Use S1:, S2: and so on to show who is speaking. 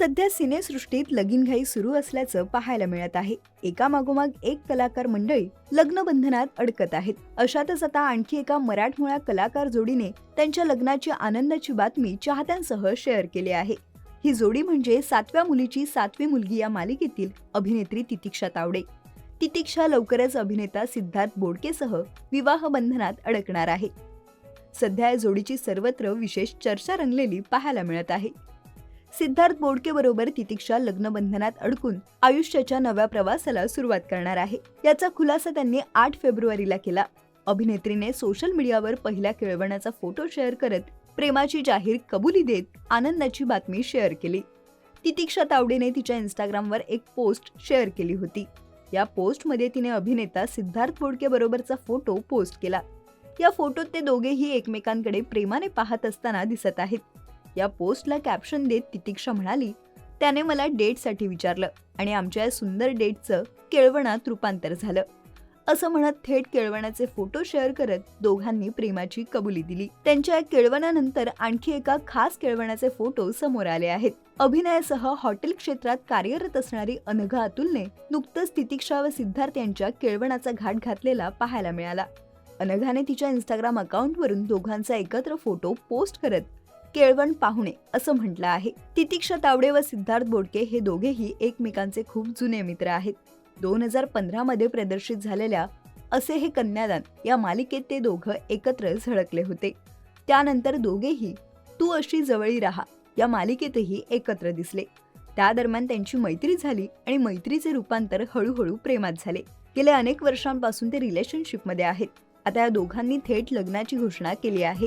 S1: सध्या सिनेसृष्टीत लगीनघाई सुरू असल्याचं पाहायला मिळत आहे. एकामागोमाग एक कलाकार मंडळी लग्नबंधनात अडकत आहेत. अशातच आता आणखी एका मराठमोळ्या कलाकार जोडीने त्यांच्या लग्नाची आनंदाची बातमी चाहत्यांसह शेअर केली आहे. ही जोडी म्हणजे सातव्या मुलीची सातवी मुलगी या मालिकेतील अभिनेत्री तितिक्षा तावडे. तितिक्षा लवकरच अभिनेता सिद्धार्थ बोडकेसह विवाह बंधनात अडकणार आहे. सध्या या जोडीची सर्वत्र विशेष चर्चा रंगलेली पाहायला मिळत आहे. सिद्धार्थ बोडके बरोबर तितिक्षा लग्नबंधनात अडकून आयुष्याच्या नव्या प्रवासाला सुरुवात करणार आहे. याचा खुलासा त्यांनी आठ फेब्रुवारीला केला. अभिनेत्रीने सोशल मीडियावर पहिल्या खेळवण्याचा फोटो शेअर करत प्रेमाची जाहीर कबुली देत आनंदाची बातमी शेअर केली. तितिक्षा तावडेने तिच्या इंस्टाग्रामवर एक पोस्ट शेअर केली होती. या पोस्टमध्ये तिने अभिनेता सिद्धार्थ बोडके बरोबरचा फोटो पोस्ट केला. या फोटोत ते दोघेही एकमेकांकडे प्रेमाने पाहत असताना दिसत आहेत. या पोस्टला कॅप्शन देत तितिक्षा म्हणाली त्याने मला डेटसाठी विचारलं आणि आमच्या या सुंदर डेटचं केळवणात रूपांतर झालं. असं म्हणत थेट केळवणाचे फोटो शेअर करत दोघांनी प्रेमाची कबुली दिली. त्यांच्या या केळवणानंतर आणखी एका खास केळवणाचे फोटो समोर आले आहेत. अभिनयासह हॉटेल क्षेत्रात कार्यरत असणारी अनघा अतुलने नुकतंच तितिक्षा व सिद्धार्थ यांच्या केळवणाचा घाट घातलेला पाहायला मिळाला. अनघाने तिच्या इंस्टाग्राम अकाउंटवरून दोघांचा एकत्र फोटो पोस्ट करत केळवण पाहुणे असं म्हटलं आहे. तितिक्षा तावडे व सिद्धार्थ बोडके हे दोघेही एकमेकांचे खूप जुने मित्र आहेत. दोन हजार पंधरा मध्ये प्रदर्शित झालेल्या असे हे कन्यादान या मालिकेत ते दोघं एकत्र झळकले होते. त्यानंतर दोघेही तू अशी जवळी राहा या मालिकेतही एकत्र दिसले. त्या दरम्यान त्यांची मैत्री झाली आणि मैत्रीचे रूपांतर हळूहळू प्रेमात झाले. गेल्या अनेक वर्षांपासून ते रिलेशनशिपमध्ये आहेत. आता या दोघांनी थेट लग्नाची घोषणा केली आहे.